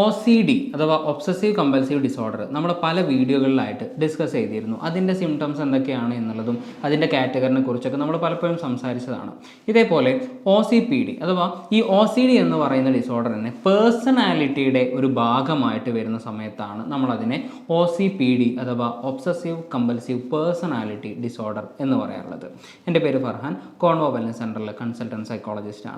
O C D അഥവാ obsessive compulsive disorder നമ്മൾ പല വീഡിയോകളിലായിട്ട് ഡിസ്കസ് ചെയ്തിരുന്നു. അതിന്റെ സിംറ്റംസ് എന്തൊക്കെയാണ് എന്നുള്ളതും അതിന്റെ കാറ്റഗറിനെ കുറിച്ചൊക്കെ നമ്മൾ പലപ്പോഴും സംസാരിച്ചതാണ്. ഇതേപോലെ ഒ സി പി ഡി അഥവാ ഈ ഒ സി ഡി എന്ന് പറയുന്ന ഡിസോർഡർ ഡിസോർഡറിനെ പേഴ്സണാലിറ്റിയുടെ ഒരു ഭാഗമായിട്ട് വരുന്ന സമയത്താണ് നമ്മളതിനെ ഒ സി പി ഡി അഥവാ ഒബ്സസീവ് കമ്പൽസീവ് പേഴ്സണാലിറ്റി ഡിസോർഡർ എന്ന് പറയാറുള്ളത്. എന്റെ പേര് ഫർഹാൻ കോൺവോ വെൽനസ് സെന്ററിലെ കൺസൾട്ടന്റ് സൈക്കോളജിസ്റ്റ്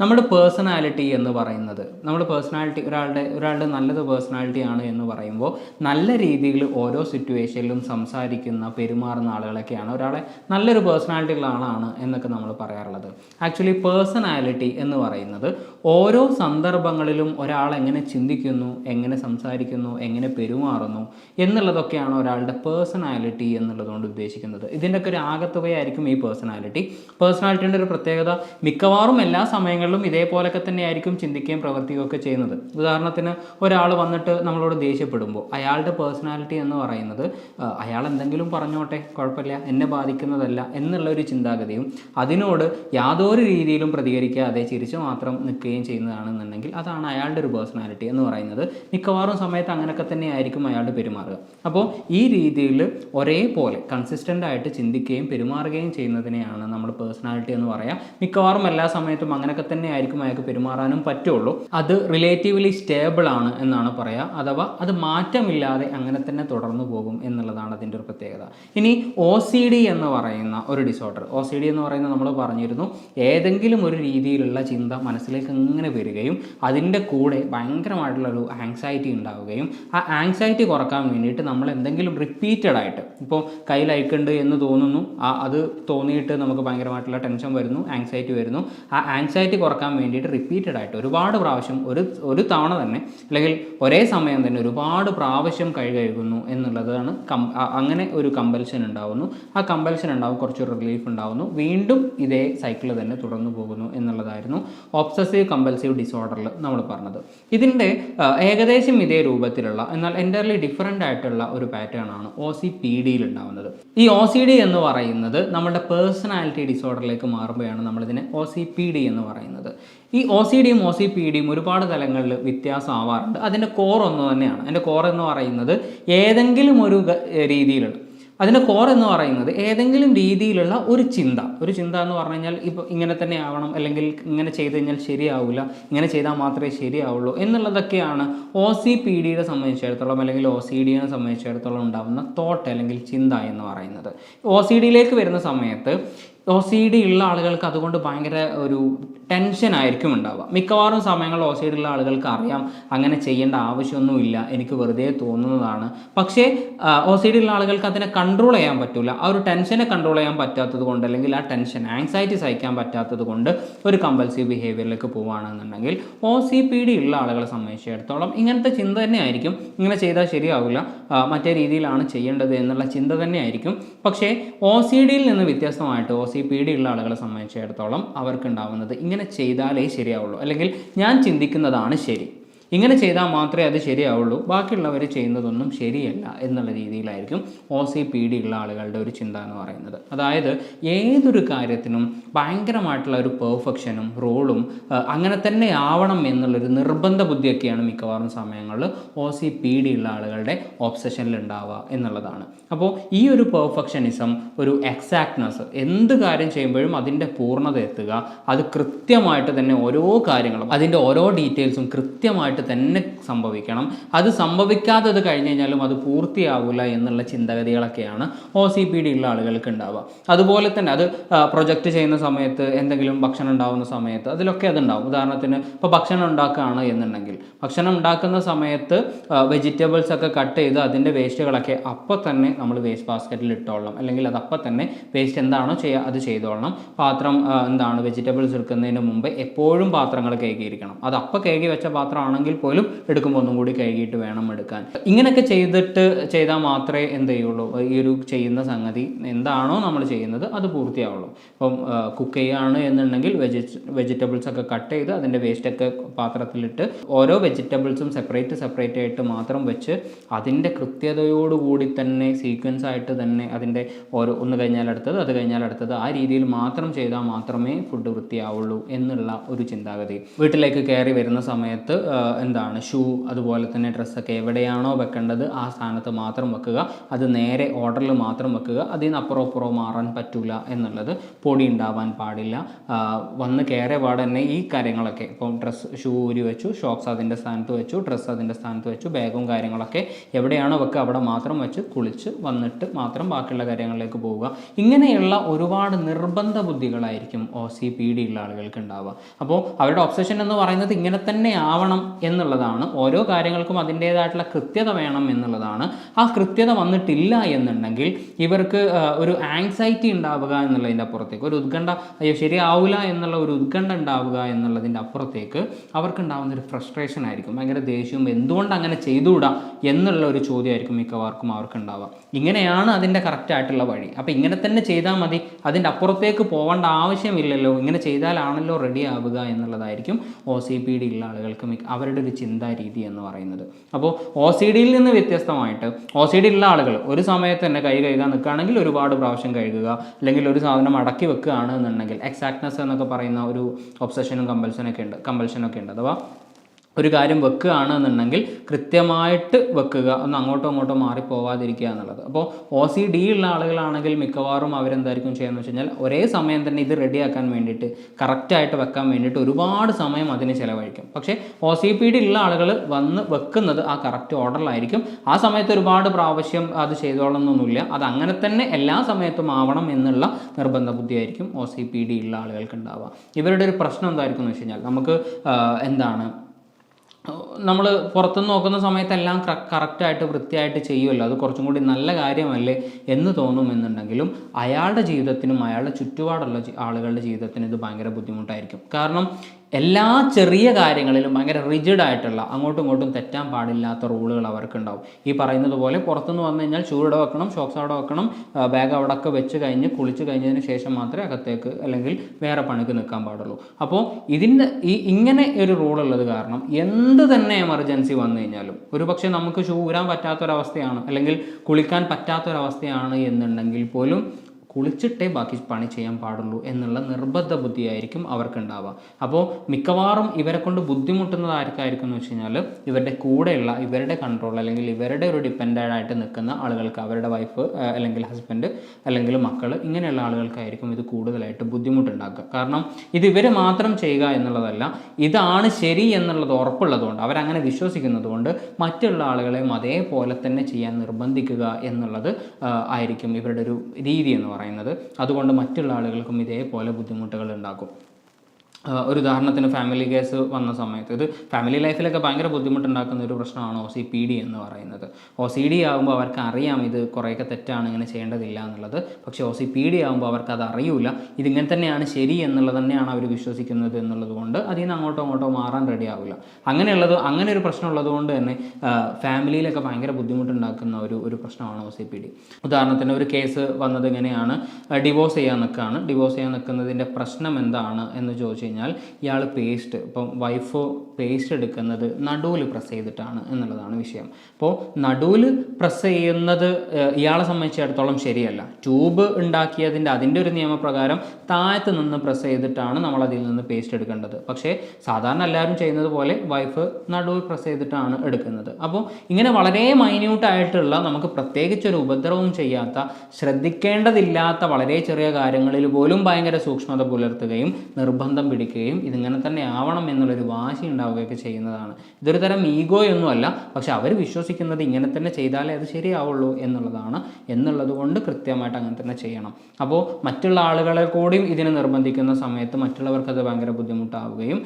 നമ്മുടെ പേഴ്സണാലിറ്റി എന്ന് പറയുന്നത് നമ്മുടെ പേഴ്സണാലിറ്റി ഒരാളുടെ ഒരാളുടെ നല്ലത് പേഴ്സണാലിറ്റി ആണ് എന്ന് പറയുമ്പോൾ നല്ല രീതിയിൽ ഓരോ സിറ്റുവേഷനിലും സംസാരിക്കുന്ന പെരുമാറുന്ന ആളുകളൊക്കെയാണ് ഒരാളെ നല്ലൊരു പേഴ്സണാലിറ്റി ഉള്ള ആളാണ് എന്നൊക്കെ നമ്മൾ പറയാറുള്ളത്. ആക്ച്വലി പേഴ്സണാലിറ്റി എന്ന് പറയുന്നത് ഓരോ സന്ദർഭങ്ങളിലും ഒരാൾ എങ്ങനെ ചിന്തിക്കുന്നു എങ്ങനെ സംസാരിക്കുന്നു എങ്ങനെ പെരുമാറുന്നു എന്നുള്ളതൊക്കെയാണ് ഒരാളുടെ പേഴ്സണാലിറ്റി എന്നുള്ളതുകൊണ്ട് ഉദ്ദേശിക്കുന്നത്. ഇതിന്റെയൊക്കെ ഒരു ആകത്തുകയായിരിക്കും ഈ പേഴ്സണാലിറ്റി പേഴ്സണാലിറ്റിന്റെ ഒരു പ്രത്യേകത മിക്കവാറും എല്ലാ സമയങ്ങളിലും ഇതേപോലൊക്കെ തന്നെയായിരിക്കും ചിന്തിക്കുകയും പ്രവർത്തിക്കുകയും ഒക്കെ ചെയ്യുന്നത്. ഉദാഹരണത്തിന് ഒരാൾ വന്നിട്ട് നമ്മളോട് ദേഷ്യപ്പെടുമ്പോൾ അയാളുടെ പേഴ്സണാലിറ്റി എന്ന് പറയുന്നത് അയാൾ എന്തെങ്കിലും പറഞ്ഞോട്ടെ കുഴപ്പമില്ല എന്നെ ബാധിക്കുന്നതല്ല എന്നുള്ള ഒരു ചിന്താഗതിയും അതിനോട് യാതൊരു രീതിയിലും പ്രതികരിക്കാതെ ചിരിച്ചു മാത്രം നിൽക്കുകയും ചെയ്യുന്നതാണെന്നുണ്ടെങ്കിൽ അതാണ് അയാളുടെ ഒരു പേഴ്സണാലിറ്റി എന്ന് പറയുന്നത്. മിക്കവാറും സമയത്ത് അങ്ങനെയൊക്കെ തന്നെ ആയിരിക്കും അയാളുടെ പെരുമാറുക. അപ്പോൾ ഈ രീതിയിൽ ഒരേപോലെ കൺസിസ്റ്റന്റ് ആയിട്ട് ചിന്തിക്കുകയും പെരുമാറുകയും ചെയ്യുന്നതിനെയാണ് നമ്മൾ പേഴ്സണാലിറ്റി എന്ന് പറയാം. മിക്കവാറും എല്ലാ സമയത്തും അങ്ങനെയൊക്കെ തന്നെ ആയിരിക്കും അയാൾക്ക് പെരുമാറാനും പറ്റുള്ളൂ. അത് റിലേറ്റീവ്ലി സ്റ്റേബിൾ ആണ് എന്നാണ് പറയുക അഥവാ അത് മാറ്റമില്ലാതെ അങ്ങനെ തന്നെ തുടർന്നു പോകും എന്നുള്ളതാണ് അതിന്റെ ഒരു പ്രത്യേകത. ഇനി ഒ സി ഡി എന്ന് പറയുന്ന ഒരു ഡിസോർഡർ ഒ സി ഡി എന്ന് പറയുന്നത് നമ്മൾ പറഞ്ഞിരുന്നു ഏതെങ്കിലും ഒരു രീതിയിലുള്ള ചിന്ത മനസ്സിലേക്ക് ഇങ്ങനെ വരികയും അതിന്റെ കൂടെ ഭയങ്കരമായിട്ടുള്ള ഒരു ആങ്സൈറ്റി ഉണ്ടാവുകയും ആ ആങ്സൈറ്റി കുറയ്ക്കാൻ വേണ്ടിയിട്ട് നമ്മൾ എന്തെങ്കിലും റിപ്പീറ്റഡ് ആയിട്ട് ഇപ്പോൾ കയ്യിൽ അയക്കുന്നുണ്ട് എന്ന് തോന്നുന്നു ആ അത് തോന്നിയിട്ട് നമുക്ക് ഭയങ്കരമായിട്ടുള്ള ടെൻഷൻ വരുന്നു ആങ്സൈറ്റി വരുന്നു. ആ ആങ്സൈറ്റി കുറയ്ക്കാൻ വേണ്ടിയിട്ട് റിപ്പീറ്റഡ് ആയിട്ട് ഒരുപാട് പ്രാവശ്യം ഒരു ഒരു തവണ തന്നെ അല്ലെങ്കിൽ ഒരേ സമയം തന്നെ ഒരുപാട് പ്രാവശ്യം കൈ കഴുകുന്നു എന്നുള്ളതാണ് അങ്ങനെ ഒരു കമ്പൽഷൻ ഉണ്ടാവുന്നു. ആ കമ്പൽഷൻ ഉണ്ടാവും കുറച്ച് റിലീഫ് ഉണ്ടാവുന്നു. വീണ്ടും ഇതേ സൈക്കിൾ തന്നെ തുടർന്നു പോകുന്നു എന്നുള്ളതായിരുന്നു ഒബ്സസീവ് കമ്പൽസീവ് ഡിസോർഡറിൽ നമ്മൾ പറഞ്ഞത്. ഇതിന്റെ ഏകദേശം ഇതേ രൂപത്തിലുള്ള എന്നാൽ എന്റർലി ഡിഫറെന്റ് ആയിട്ടുള്ള ഒരു പാറ്റേൺ ആണ് ഒ സി പി ഡിയിൽ ഉണ്ടാവുന്നത്. ഈ ഒ സി ഡി എന്ന് പറയുന്നത് നമ്മുടെ പേഴ്സണാലിറ്റി ഡിസോർഡറിലേക്ക് മാറുമ്പോഴാണ് നമ്മളിതിനെ ഒ സി പി ഡി എന്ന് പറയുന്നത്. ഈ ഒ സി ഡിയും ഒ സി പി ഡിയും ഒരുപാട് തലങ്ങളിൽ വ്യത്യാസം ആവാറുണ്ട് അതിന്റെ കോർ ഒന്ന് തന്നെയാണ്. അതിന്റെ കോർ എന്ന് പറയുന്നത് ഏതെങ്കിലും ഒരു രീതിയിലുള്ള അതിന്റെ കോർ എന്ന് പറയുന്നത് ഏതെങ്കിലും രീതിയിലുള്ള ഒരു ചിന്ത. ഒരു ചിന്ത എന്ന് പറഞ്ഞു കഴിഞ്ഞാൽ ഇപ്പോൾ ഇങ്ങനെ തന്നെ ആവണം അല്ലെങ്കിൽ ഇങ്ങനെ ചെയ്ത് കഴിഞ്ഞാൽ ശരിയാവില്ല ഇങ്ങനെ ചെയ്താൽ മാത്രമേ ശരിയാവുള്ളൂ എന്നുള്ളതൊക്കെയാണ് ഒ സി പി ഡിയെ സംബന്ധിച്ചിടത്തോളം അല്ലെങ്കിൽ ഒ സി ഡിയെ സംബന്ധിച്ചിടത്തോളം ഉണ്ടാകുന്ന തോട്ട് അല്ലെങ്കിൽ ചിന്ത എന്ന് പറയുന്നത്. ഒ സി ഡിയിലേക്ക് വരുന്ന സമയത്ത് ഒ സി ഡി ഉള്ള ആളുകൾക്ക് അതുകൊണ്ട് ഭയങ്കര ഒരു ടെൻഷൻ ആയിരിക്കും ഉണ്ടാവുക. മിക്കവാറും സമയങ്ങളിൽ ഒ സി ഡി ഉള്ള ആളുകൾക്ക് അറിയാം അങ്ങനെ ചെയ്യേണ്ട ആവശ്യമൊന്നുമില്ല എനിക്ക് വെറുതെ തോന്നുന്നതാണ്. പക്ഷേ ഒ സി ഡി ഉള്ള ആളുകൾക്ക് അതിനെ കൺട്രോൾ ചെയ്യാൻ പറ്റില്ല ആ ഒരു ടെൻഷനെ കൺട്രോൾ ചെയ്യാൻ പറ്റാത്തത് കൊണ്ട് അല്ലെങ്കിൽ ആ ടെൻഷൻ ആങ്സൈറ്റി സഹിക്കാൻ പറ്റാത്തത് കൊണ്ട് ഒരു കമ്പൽസീവ് ബിഹേവിയറിലേക്ക് പോവുകയാണെന്നുണ്ടെങ്കിൽ ഒ സി പി ഡി ഉള്ള ആളുകളെ സംബന്ധിച്ചിടത്തോളം ഇങ്ങനത്തെ ചിന്ത തന്നെ ആയിരിക്കും ഇങ്ങനെ ചെയ്താൽ ശരിയാവില്ല. മറ്റേ രീതിയിലാണ് ചെയ്യേണ്ടത് എന്നുള്ള ചിന്ത തന്നെ ആയിരിക്കും പക്ഷേ ഒ സി ഡിയിൽ നിന്ന് വ്യത്യസ്തമായിട്ട് ഒ സി പി ഡി ഉള്ള ആളുകളെ സംബന്ധിച്ചിടത്തോളം അവർക്ക് ഉണ്ടാവുന്നത് ഇങ്ങനെ ചെയ്താലേ ശരിയാവുള്ളൂ. അല്ലെങ്കിൽ ഞാൻ ചിന്തിക്കുന്നതാണ് ശരി. ഇങ്ങനെ ചെയ്താൽ മാത്രമേ അത് ശരിയാവുള്ളൂ. ബാക്കിയുള്ളവർ ചെയ്യുന്നതൊന്നും ശരിയല്ല എന്നുള്ള രീതിയിലായിരിക്കും ഒ സി പി ഡി ഉള്ള ആളുകളുടെ ഒരു ചിന്ത എന്ന് പറയുന്നത്. അതായത് ഏതൊരു കാര്യത്തിനും ഭയങ്കരമായിട്ടുള്ള ഒരു പെർഫെക്ഷനും റോളും അങ്ങനെ തന്നെ ആവണം എന്നുള്ളൊരു നിർബന്ധ ബുദ്ധിയൊക്കെയാണ് മിക്കവാറും സമയങ്ങളിൽ ഒ സി പി ഡി ഉള്ള ആളുകളുടെ ഒബ്സഷനിൽ ഉണ്ടാവുക എന്നുള്ളതാണ്. അപ്പോൾ ഈ ഒരു പെർഫെക്ഷനിസം ഒരു എക്സാക്ട്നെസ് എന്ത് കാര്യം ചെയ്യുമ്പോഴും അതിന്റെ പൂർണത എത്തുക അത് കൃത്യമായിട്ട് തന്നെ ഓരോ കാര്യങ്ങളും അതിന്റെ ഓരോ ഡീറ്റെയിൽസും കൃത്യമായിട്ട് തന്നെ സംഭവിക്കണം. അത് സംഭവിക്കാത്തത് കഴിഞ്ഞ് കഴിഞ്ഞാലും അത് പൂർത്തിയാവില്ല എന്നുള്ള ചിന്തഗതികളൊക്കെയാണ് ഒ സി പി ഡി ഉള്ള ആളുകൾക്ക് ഉണ്ടാവുക. അതുപോലെ തന്നെ അത് പ്രൊജക്റ്റ് ചെയ്യുന്ന സമയത്ത് എന്തെങ്കിലും ഭക്ഷണം ഉണ്ടാകുന്ന സമയത്ത് അതിലൊക്കെ അതുണ്ടാവും. ഉദാഹരണത്തിന് ഇപ്പോൾ ഭക്ഷണം ഉണ്ടാക്കുകയാണ് എന്നുണ്ടെങ്കിൽ ഭക്ഷണം ഉണ്ടാക്കുന്ന സമയത്ത് വെജിറ്റബിൾസ് ഒക്കെ കട്ട് ചെയ്ത് അതിന്റെ വേസ്റ്റുകളൊക്കെ അപ്പോൾ തന്നെ നമ്മൾ വേസ്റ്റ് ബാസ്ക്കറ്റിൽ ഇട്ടോളണം. അല്ലെങ്കിൽ അത് അപ്പം തന്നെ വേസ്റ്റ് എന്താണോ ചെയ്യുക അത് ചെയ്തോളണം. പാത്രം എന്താണ് വെജിറ്റബിൾസ് എടുക്കുന്നതിന് മുമ്പ് എപ്പോഴും പാത്രങ്ങൾ കഴുകിയിരിക്കണം. അത് അപ്പം കേകി വെച്ച പാത്രമാണെങ്കിൽ ആണെങ്കിൽ പോലും എടുക്കുമ്പോൾ ഒന്നും കൂടി കഴുകിയിട്ട് വേണം എടുക്കാൻ. ഇങ്ങനെയൊക്കെ ചെയ്തിട്ട് ചെയ്താൽ മാത്രമേ എന്ത് ചെയ്യുള്ളൂ? ഈ ഒരു ചെയ്യുന്ന സംഗതി എന്താണോ നമ്മൾ ചെയ്യുന്നത് അത് പൂർത്തിയാവുള്ളൂ. ഇപ്പം കുക്ക് ചെയ്യുകയാണ് എന്നുണ്ടെങ്കിൽ വെജി വെജിറ്റബിൾസ് ഒക്കെ കട്ട് ചെയ്ത് അതിന്റെ വേസ്റ്റൊക്കെ പാത്രത്തിലിട്ട് ഓരോ വെജിറ്റബിൾസും സെപ്പറേറ്റ് സെപ്പറേറ്റ് ആയിട്ട് മാത്രം വെച്ച് അതിന്റെ കൃത്യതയോടുകൂടി തന്നെ സീക്വൻസ് ആയിട്ട് തന്നെ അതിന്റെ ഓരോ ഒന്ന് കഴിഞ്ഞാൽ അടുത്തത് അത് കഴിഞ്ഞാൽ അടുത്തത് ആ രീതിയിൽ മാത്രം ചെയ്താൽ മാത്രമേ ഫുഡ് വൃത്തിയാവുള്ളൂ എന്നുള്ള ഒരു ചിന്താഗതി. വീട്ടിലേക്ക് കയറി വരുന്ന സമയത്ത് എന്താണ് ഷൂ അതുപോലെ തന്നെ ഡ്രസ്സൊക്കെ എവിടെയാണോ വെക്കേണ്ടത് ആ സ്ഥാനത്ത് മാത്രം വെക്കുക. അത് നേരെ ഓർഡറിൽ മാത്രം വെക്കുക. അതിൽ നിന്ന് അപ്പുറം അപ്പുറം മാറാൻ പറ്റില്ല എന്നുള്ളത് പൊടി ഉണ്ടാവാൻ പാടില്ല. വന്ന് കയറിയ പാടെ തന്നെ ഈ കാര്യങ്ങളൊക്കെ. ഇപ്പം ഡ്രസ്സ് ഷൂ ഊരി വെച്ചു ഷോക്സ് അതിന്റെ സ്ഥാനത്ത് വെച്ചു ഡ്രസ്സ് അതിന്റെ സ്ഥാനത്ത് വെച്ചു ബാഗും കാര്യങ്ങളൊക്കെ എവിടെയാണോ വെക്കുക അവിടെ മാത്രം വെച്ച് കുളിച്ച് വന്നിട്ട് മാത്രം ബാക്കിയുള്ള കാര്യങ്ങളിലേക്ക് പോവുക. ഇങ്ങനെയുള്ള ഒരുപാട് നിർബന്ധ ബുദ്ധികളായിരിക്കും ഒ സി പി ഡി ഉള്ള ആളുകൾക്ക് ഉണ്ടാവുക. അപ്പോൾ അവരുടെ ഒബ്സഷൻ എന്ന് പറയുന്നത് ഇങ്ങനെ തന്നെ ആവണം എന്നുള്ളതാണ്. ഓരോ കാര്യങ്ങൾക്കും അതിന്റേതായിട്ടുള്ള കൃത്യത വേണം എന്നുള്ളതാണ്. ആ കൃത്യത വന്നിട്ടില്ല എന്നുണ്ടെങ്കിൽ ഇവർക്ക് ഒരു ആങ്സൈറ്റി ഉണ്ടാവുക എന്നുള്ളതിന്റെ അപ്പുറത്തേക്ക് ഒരു ഉത്കണ്ഠ അയ്യോ ശരിയാവില്ല എന്നുള്ള ഒരു ഉത്കണ്ഠ ഉണ്ടാവുക എന്നുള്ളതിന്റെ അപ്പുറത്തേക്ക് അവർക്ക് ഉണ്ടാകുന്ന ഒരു ഫ്രസ്ട്രേഷൻ ആയിരിക്കും. ഭയങ്കര ദേഷ്യവും എന്തുകൊണ്ട് അങ്ങനെ ചെയ്തുകൂടാ? എന്നുള്ള ഒരു ചോദ്യമായിരിക്കും മിക്കവാർക്കും അവർക്ക് ഉണ്ടാവുക ഇങ്ങനെയാണ് അതിന്റെ കറക്റ്റായിട്ടുള്ള വഴി. അപ്പോൾ ഇങ്ങനെ തന്നെ ചെയ്താൽ മതി. അതിന്റെ അപ്പുറത്തേക്ക് പോകേണ്ട ആവശ്യമില്ലല്ലോ. ഇങ്ങനെ ചെയ്താലാണല്ലോ റെഡി ആവുക എന്നുള്ളതായിരിക്കും. ഒ സി പി ഡി ഉള്ള ആളുകൾക്ക് മിക്ക അവരുടെ ഒരു ചിന്താ രീതി എന്ന് പറയുന്നത്. അപ്പോൾ ഒ സി ഡിയിൽ നിന്ന് വ്യത്യസ്തമായിട്ട് ഒ സി ഡി ഉള്ള ആളുകൾ ഒരു സമയത്ത് തന്നെ കൈ കഴുകാൻ നിൽക്കുകയാണെങ്കിൽ ഒരുപാട് പ്രാവശ്യം കഴുകുക അല്ലെങ്കിൽ ഒരു സാധനം അടക്കി വെക്കുകയാണ് എന്നുണ്ടെങ്കിൽ എക്സാക്ട്നെസ് എന്നൊക്കെ പറയുന്ന ഒരു ഒബ്സഷനും കമ്പൽഷനൊക്കെ ഉണ്ട് കമ്പൽഷനൊക്കെ ഉണ്ട്. അഥവാ ഒരു കാര്യം വെക്കുകയാണ് എന്നുണ്ടെങ്കിൽ കൃത്യമായിട്ട് വെക്കുക. ഒന്ന് അങ്ങോട്ടോ അങ്ങോട്ടോ മാറിപ്പോവാതിരിക്കുക എന്നുള്ളത്. അപ്പോൾ ഒ സി ഡി ഉള്ള ആളുകളാണെങ്കിൽ മിക്കവാറും അവരെന്തായിരിക്കും ചെയ്യുന്നത് വെച്ച് കഴിഞ്ഞാൽ ഒരേ സമയം തന്നെ ഇത് റെഡിയാക്കാൻ വേണ്ടിയിട്ട് കറക്റ്റായിട്ട് വെക്കാൻ വേണ്ടിയിട്ട് ഒരുപാട് സമയം അതിന് ചിലവഴിക്കും. പക്ഷേ ഒ സി പി ഡി ഉള്ള ആളുകൾ വന്ന് വെക്കുന്നത് ആ കറക്റ്റ് ഓർഡറിലായിരിക്കും. ആ സമയത്ത് ഒരുപാട് പ്രാവശ്യം അത് ചെയ്തോളണമെന്നൊന്നുമില്ല. അത് അങ്ങനെ തന്നെ എല്ലാ സമയത്തും ആവണം എന്നുള്ള നിർബന്ധ ബുദ്ധിയായിരിക്കും ഒ സി പി ഡി ഉള്ള ആളുകൾക്ക് ഉണ്ടാവുക. ഇവരുടെ ഒരു പ്രശ്നം എന്തായിരിക്കും എന്ന് വെച്ച് കഴിഞ്ഞാൽ നമുക്ക് എന്താണ് നമ്മൾ പുറത്തുനിന്ന് നോക്കുന്ന സമയത്തെല്ലാം കറക്റ്റായിട്ട് വൃത്തിയായിട്ട് ചെയ്യുമല്ലോ. അത് കുറച്ചും കൂടി നല്ല കാര്യമല്ലേ എന്ന് തോന്നുമെന്നുണ്ടെങ്കിലും അയാളുടെ ജീവിതത്തിനും അയാളുടെ ചുറ്റുപാടുള്ള ആളുകളുടെ ജീവിതത്തിനും ഇത് ഭയങ്കര ബുദ്ധിമുട്ടായിരിക്കും. കാരണം എല്ലാ ചെറിയ കാര്യങ്ങളിലും ഭയങ്കര റിജിഡ് ആയിട്ടുള്ള അങ്ങോട്ടും ഇങ്ങോട്ടും തെറ്റാൻ പാടില്ലാത്ത റൂളുകൾ അവർക്കുണ്ടാവും. ഈ പറയുന്നത് പോലെ പുറത്തുനിന്ന് വന്നു കഴിഞ്ഞാൽ ഷൂ ഇവിടെ വെക്കണം ഷോക്സ് അവിടെ വെക്കണം ബാഗ് അവിടെ ഒക്കെ വെച്ച് കഴിഞ്ഞ് കുളിച്ച് കഴിഞ്ഞതിന് ശേഷം മാത്രമേ അകത്തേക്ക് അല്ലെങ്കിൽ വേറെ പണിക്ക് നിൽക്കാൻ പാടുള്ളൂ. അപ്പോൾ ഇതിന്റെ ഈ ഇങ്ങനെ ഒരു റൂൾ ഉള്ളത് കാരണം എന്ത് തന്നെ എമർജൻസി വന്നു കഴിഞ്ഞാലും ഒരു പക്ഷേ നമുക്ക് ഷൂ ഊരാൻ പറ്റാത്തൊരവസ്ഥയാണ് അല്ലെങ്കിൽ കുളിക്കാൻ പറ്റാത്തൊരവസ്ഥയാണ് എന്നുണ്ടെങ്കിൽ പോലും കുളിച്ചിട്ടേ ബാക്കി പണി ചെയ്യാൻ പാടുള്ളൂ എന്നുള്ള നിർബന്ധ ബുദ്ധിയായിരിക്കും അവർക്കുണ്ടാവുക. അപ്പോൾ മിക്കവാറും ഇവരെ കൊണ്ട് ബുദ്ധിമുട്ടുന്നത് ആർക്കായിരിക്കും എന്ന് വെച്ച് കഴിഞ്ഞാൽ ഇവരുടെ കൂടെയുള്ള ഇവരുടെ കൺട്രോൾ അല്ലെങ്കിൽ ഇവരുടെ ഒരു ഡിപ്പെൻഡായിട്ട് നിൽക്കുന്ന ആളുകൾക്ക് അവരുടെ വൈഫ് അല്ലെങ്കിൽ ഹസ്ബൻഡ് അല്ലെങ്കിൽ മക്കൾ ഇങ്ങനെയുള്ള ആളുകൾക്കായിരിക്കും ഇത് കൂടുതലായിട്ട് ബുദ്ധിമുട്ടുണ്ടാക്കുക. കാരണം ഇത് ഇവർ മാത്രം ചെയ്യുക എന്നുള്ളതല്ല ഇതാണ് ശരി എന്നുള്ളത് ഉറപ്പുള്ളതുകൊണ്ട് അവരങ്ങനെ വിശ്വസിക്കുന്നത് കൊണ്ട് മറ്റുള്ള ആളുകളെയും അതേപോലെ തന്നെ ചെയ്യാൻ നിർബന്ധിക്കുക എന്നുള്ളത് ആയിരിക്കും ഇവരുടെ ഒരു രീതി എന്ന് പറയുന്നത്. അതുകൊണ്ട് മറ്റുള്ള ആളുകൾക്കും ഇതേപോലെ ബുദ്ധിമുട്ടുകൾ ഉണ്ടാക്കും. ഒരു ഉദാഹരണത്തിന് ഫാമിലി കേസ് വന്ന സമയത്ത്. ഇത് ഫാമിലി ലൈഫിലൊക്കെ ഭയങ്കര ബുദ്ധിമുട്ടുണ്ടാക്കുന്ന ഒരു പ്രശ്നമാണ് ഒ സി പി ഡി എന്ന് പറയുന്നത്. ഒ സി ഡി ആകുമ്പോൾ അവർക്ക് അറിയാം ഇത് കുറേയൊക്കെ തെറ്റാണ് ഇങ്ങനെ ചെയ്യേണ്ടതില്ല എന്നുള്ളത്. പക്ഷേ ഒ സി പി ഡി ആകുമ്പോൾ അവർക്ക് അത് അറിയില്ല ഇതിങ്ങനെ തന്നെയാണ് ശരി എന്നുള്ളത് തന്നെയാണ് അവർ വിശ്വസിക്കുന്നത് എന്നുള്ളത് കൊണ്ട് അതിൽ നിന്ന് അങ്ങോട്ടോ അങ്ങോട്ടോ മാറാൻ റെഡി ആവില്ല അങ്ങനെയുള്ളത് അങ്ങനെ ഒരു പ്രശ്നം ഉള്ളത് കൊണ്ട് തന്നെ ഫാമിലിയിലൊക്കെ ഭയങ്കര ബുദ്ധിമുട്ടുണ്ടാക്കുന്ന ഒരു ഒരു പ്രശ്നമാണ് ഒ സി പി ഡി ഉദാഹരണത്തിന് ഒരു കേസ് വന്നത് ഇങ്ങനെയാണ് ഡിവോഴ്സ് ചെയ്യാൻ നിൽക്കുകയാണ് ഡിവോഴ്സ് ചെയ്യാൻ നിൽക്കുന്നതിന്റെ പ്രശ്നം എന്താണ് എന്ന് ചോദിച്ചു കഴിഞ്ഞാൽ ഇയാൾ പേസ്റ്റ് ഇപ്പം വൈഫോ പേസ്റ്റ് എടുക്കുന്നത് നടുവിൽ പ്രസ് ചെയ്തിട്ടാണ് എന്നുള്ളതാണ് വിഷയം. അപ്പോൾ നടുവിൽ പ്രസ് ചെയ്യുന്നത് ഇയാളെ സംബന്ധിച്ചിടത്തോളം ശരിയല്ല. ട്യൂബ് ഉണ്ടാക്കിയതിന്റെ അതിന്റെ ഒരു നിയമപ്രകാരം താഴത്ത് നിന്ന് പ്രസ് ചെയ്തിട്ടാണ് നമ്മൾ അതിൽ നിന്ന് പേസ്റ്റ് എടുക്കേണ്ടത്. പക്ഷേ സാധാരണ എല്ലാവരും ചെയ്യുന്നത് പോലെ വൈഫ് നടുവിൽ പ്രസ് ചെയ്തിട്ടാണ് എടുക്കുന്നത്. അപ്പോൾ ഇങ്ങനെ വളരെ മൈന്യൂട്ടായിട്ടുള്ള നമുക്ക് പ്രത്യേകിച്ച് ഒരു ഉപദ്രവം ചെയ്യാത്ത ശ്രദ്ധിക്കേണ്ടതില്ലാത്ത വളരെ ചെറിയ കാര്യങ്ങളിൽ പോലും ഭയങ്കര സൂക്ഷ്മത പുലർത്തുകയും നിർബന്ധം പിടിക്കുകയും ഇതിങ്ങനെ തന്നെ ആവണം എന്നുള്ളൊരു വാശി ഉണ്ടാവുകയൊക്കെ ചെയ്യുന്നതാണ്. ഇതൊരു തരം ഈഗോയൊന്നുമല്ല പക്ഷെ അവർ വിശ്വസിക്കുന്നത് ഇങ്ങനെ തന്നെ ചെയ്താലേ അത് ശരിയാവുള്ളൂ എന്നുള്ളതാണ്. എന്നുള്ളത് കൊണ്ട് കൃത്യമായിട്ട് അങ്ങനെ തന്നെ ചെയ്യണം. അപ്പോൾ മറ്റുള്ള ആളുകളെ കൂടിയും ഇതിനെ നിർബന്ധിക്കുന്ന സമയത്ത് മറ്റുള്ളവർക്ക് അത് ഭയങ്കര ബുദ്ധിമുട്ടാവുകയും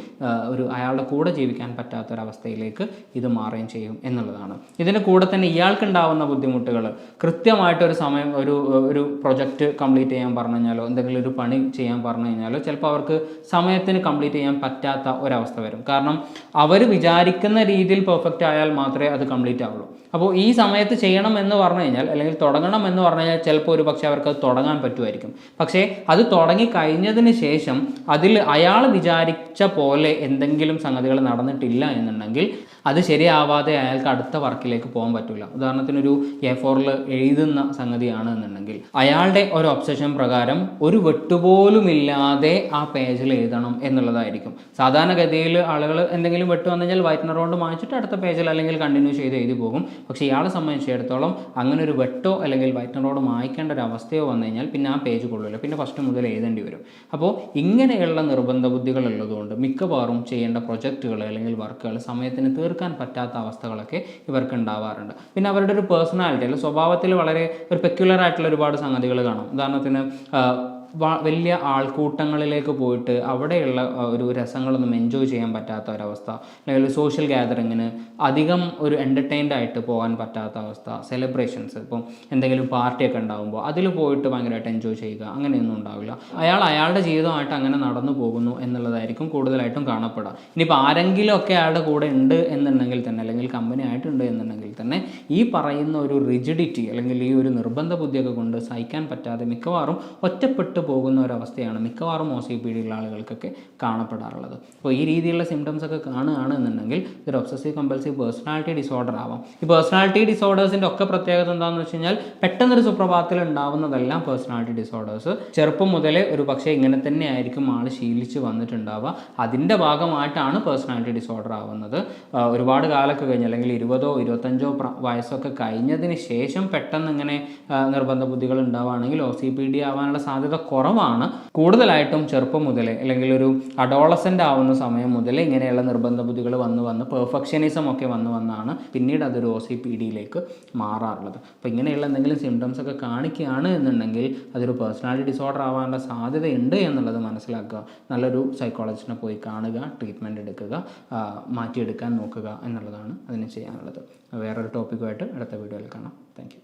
ഒരു അയാളുടെ കൂടെ ജീവിക്കാൻ പറ്റാത്തൊരവസ്ഥയിലേക്ക് ഇത് മാറുകയും ചെയ്യും എന്നുള്ളതാണ്. ഇതിന് കൂടെ തന്നെ ഇയാൾക്കുണ്ടാവുന്ന ബുദ്ധിമുട്ടുകൾ. കൃത്യമായിട്ടൊരു സമയം ഒരു ഒരു പ്രൊജക്റ്റ് കംപ്ലീറ്റ് ചെയ്യാൻ പറഞ്ഞു കഴിഞ്ഞാലോ എന്തെങ്കിലും ഒരു പണി ചെയ്യാൻ പറഞ്ഞു കഴിഞ്ഞാലോ ചിലപ്പോൾ അവർക്ക് സമയ സമയത്തിന് കംപ്ലീറ്റ് ചെയ്യാൻ പറ്റാത്ത ഒരവസ്ഥ വരും. കാരണം അവർ വിചാരിക്കുന്ന രീതിയിൽ പെർഫെക്റ്റ് ആയാൽ മാത്രമേ അത് കംപ്ലീറ്റ് ആവുള്ളൂ. അപ്പോൾ ഈ സമയത്ത് ചെയ്യണം എന്ന് പറഞ്ഞു കഴിഞ്ഞാൽ അല്ലെങ്കിൽ തുടങ്ങണം എന്ന് പറഞ്ഞു കഴിഞ്ഞാൽ ചിലപ്പോൾ ഒരു പക്ഷേ അവർക്ക് അത് തുടങ്ങാൻ പറ്റുമായിരിക്കും. പക്ഷേ അത് തുടങ്ങി കഴിഞ്ഞതിന് ശേഷം അതിൽ അയാൾ വിചാരിച്ച പോലെ എന്തെങ്കിലും സംഗതികൾ നടന്നിട്ടില്ല എന്നുണ്ടെങ്കിൽ അത് ശരിയാവാതെ അയാൾക്ക് അടുത്ത വർക്കിലേക്ക് പോകാൻ പറ്റില്ല ഉദാഹരണത്തിന് ഒരു എ ഫോറിൽ എഴുതുന്ന സംഗതിയാണ് എന്നുണ്ടെങ്കിൽ അയാളുടെ ഒരു ഒബ്സഷൻ പ്രകാരം ഒരു വെട്ടുപോലും ഇല്ലാതെ ആ പേജിൽ എഴുതണം എന്നുള്ളതായിരിക്കും. സാധാരണഗതിയിൽ ആളുകൾ എന്തെങ്കിലും വെട്ട് വന്നു കഴിഞ്ഞാൽ വൈറ്റ്നർ കൊണ്ട് മായ്ച്ചിട്ട് അടുത്ത പേജിൽ അല്ലെങ്കിൽ കണ്ടിന്യൂ ചെയ്ത് എഴുതി പോകും. പക്ഷേ ഇയാളെ സംബന്ധിച്ചിടത്തോളം അങ്ങനെ ഒരു വെട്ടോ അല്ലെങ്കിൽ വൈറ്റ്നറോട് മായ്ക്കേണ്ട ഒരു അവസ്ഥയോ വന്നു കഴിഞ്ഞാൽ പിന്നെ ആ പേജ് കൊള്ളില്ല പിന്നെ ഫസ്റ്റ് മുതൽ എഴുതേണ്ടി വരും. അപ്പോൾ ഇങ്ങനെയുള്ള നിർബന്ധ ബുദ്ധികൾ ഉള്ളതുകൊണ്ട് മിക്കവാറും ചെയ്യേണ്ട പ്രൊജക്റ്റുകൾ അല്ലെങ്കിൽ വർക്കുകൾ സമയത്തിന് തീർക്കാൻ പറ്റാത്ത അവസ്ഥകളൊക്കെ ഇവർക്ക് ഉണ്ടാവാറുണ്ട്. പിന്നെ അവരുടെ ഒരു പേഴ്സണാലിറ്റി അല്ലെങ്കിൽ സ്വഭാവത്തിൽ വളരെ ഒരു പെക്യുലർ ആയിട്ടുള്ള ഒരുപാട് സംഗതികൾ കാണാം. ഉദാഹരണത്തിന് വലിയ ആൾക്കൂട്ടങ്ങളിലേക്ക് പോയിട്ട് അവിടെയുള്ള ഒരു രസങ്ങളൊന്നും എൻജോയ് ചെയ്യാൻ പറ്റാത്ത ഒരവസ്ഥ അല്ലെങ്കിൽ ഒരു സോഷ്യൽ ഗ്യാതറിങ്ങിന് അധികം ഒരു എന്റർടൈൻഡ് ആയിട്ട് പോകാൻ പറ്റാത്ത അവസ്ഥ സെലിബ്രേഷൻസ് ഇപ്പം എന്തെങ്കിലും പാർട്ടിയൊക്കെ ഉണ്ടാകുമ്പോൾ അതിൽ പോയിട്ട് ഭയങ്കരമായിട്ട് എൻജോയ് ചെയ്യുക അങ്ങനെയൊന്നും ഉണ്ടാവില്ല. അയാൾ അയാളുടെ ജീവിതമായിട്ട് അങ്ങനെ നടന്നു പോകുന്നു എന്നുള്ളതായിരിക്കും കൂടുതലായിട്ടും കാണപ്പെടുക. ഇനിയിപ്പോൾ ആരെങ്കിലും ഒക്കെ അയാളുടെ കൂടെ ഉണ്ട് എന്നുണ്ടെങ്കിൽ തന്നെ അല്ലെങ്കിൽ കമ്പനി ആയിട്ടുണ്ട് എന്നുണ്ടെങ്കിൽ തന്നെ ഈ പറയുന്ന ഒരു റിജിഡിറ്റി അല്ലെങ്കിൽ ഈ ഒരു നിർബന്ധ ബുദ്ധിയൊക്കെ കൊണ്ട് സഹിക്കാൻ പറ്റാതെ മിക്കവാറും ഒറ്റപ്പെട്ടു പോകുന്ന ഒരവസ്ഥയാണ് മിക്കവാറും ഒ സി പി ഡിയുള്ള ആളുകൾക്കൊക്കെ കാണപ്പെടാറുള്ളത്. അപ്പോൾ ഈ രീതിയിലുള്ള സിംറ്റംസ് ഒക്കെ കാണുകയാണ് എന്നുണ്ടെങ്കിൽ ഇതൊരു ഒബ്സസീവ് കമ്പൽസീവ് പേഴ്സണാലിറ്റി ഡിസോർഡർ ആവാം. ഈ പേഴ്സണാലിറ്റി ഡിസോർഡേഴ്സിന്റെ ഒക്കെ പ്രത്യേകത എന്താണെന്ന് വെച്ച് കഴിഞ്ഞാൽ പെട്ടെന്നൊരു സുപ്രഭാതത്തിൽ ഉണ്ടാവുന്നതെല്ലാം പേഴ്സണാലിറ്റി ഡിസോർഡേഴ്സ് ചെറുപ്പം മുതലേ ഒരു പക്ഷേ ഇങ്ങനെ തന്നെ ആയിരിക്കും ആൾ ശീലിച്ച് വന്നിട്ടുണ്ടാവുക. അതിന്റെ ഭാഗമായിട്ടാണ് പേഴ്സണാലിറ്റി ഡിസോർഡർ ആവുന്നത്. ഒരുപാട് കാലമൊക്കെ കഴിഞ്ഞ് അല്ലെങ്കിൽ ഇരുപതോ ഇരുപത്തഞ്ചോ വയസ്സൊക്കെ കഴിഞ്ഞതിന് ശേഷം പെട്ടെന്ന് ഇങ്ങനെ നിർബന്ധ ബുദ്ധികൾ ഉണ്ടാവുകയാണെങ്കിൽ ഒ സി പി ഡി ആവാനുള്ള സാധ്യത കുറവാണ്. കൂടുതലായിട്ടും ചെറുപ്പം മുതലേ അല്ലെങ്കിൽ ഒരു അഡോളസന്റ് ആവുന്ന സമയം മുതലേ ഇങ്ങനെയുള്ള നിർബന്ധ ബുദ്ധികൾ വന്ന് വന്ന് പെർഫെക്ഷനിസം ഒക്കെ വന്ന് വന്നാണ് പിന്നീട് അതൊരു ഒ സി പി ഡിയിലേക്ക് മാറാറുള്ളത്. അപ്പോൾ ഇങ്ങനെയുള്ള എന്തെങ്കിലും സിംറ്റംസ് ഒക്കെ കാണിക്കുകയാണ് എന്നുണ്ടെങ്കിൽ അതൊരു പേഴ്സണാലിറ്റി ഡിസോർഡർ ആവാനുള്ള സാധ്യതയുണ്ട് എന്നുള്ളത് മനസ്സിലാക്കുക. നല്ലൊരു സൈക്കോളജിസ്റ്റിനെ പോയി കാണുക ട്രീറ്റ്മെന്റ് എടുക്കുക മാറ്റിയെടുക്കാൻ നോക്കുക എന്നുള്ളതാണ് അതിന് ചെയ്യാനുള്ളത്. വേറൊരു ടോപ്പിക്കുമായിട്ട് അടുത്ത വീഡിയോയിൽ കാണാം. താങ്ക്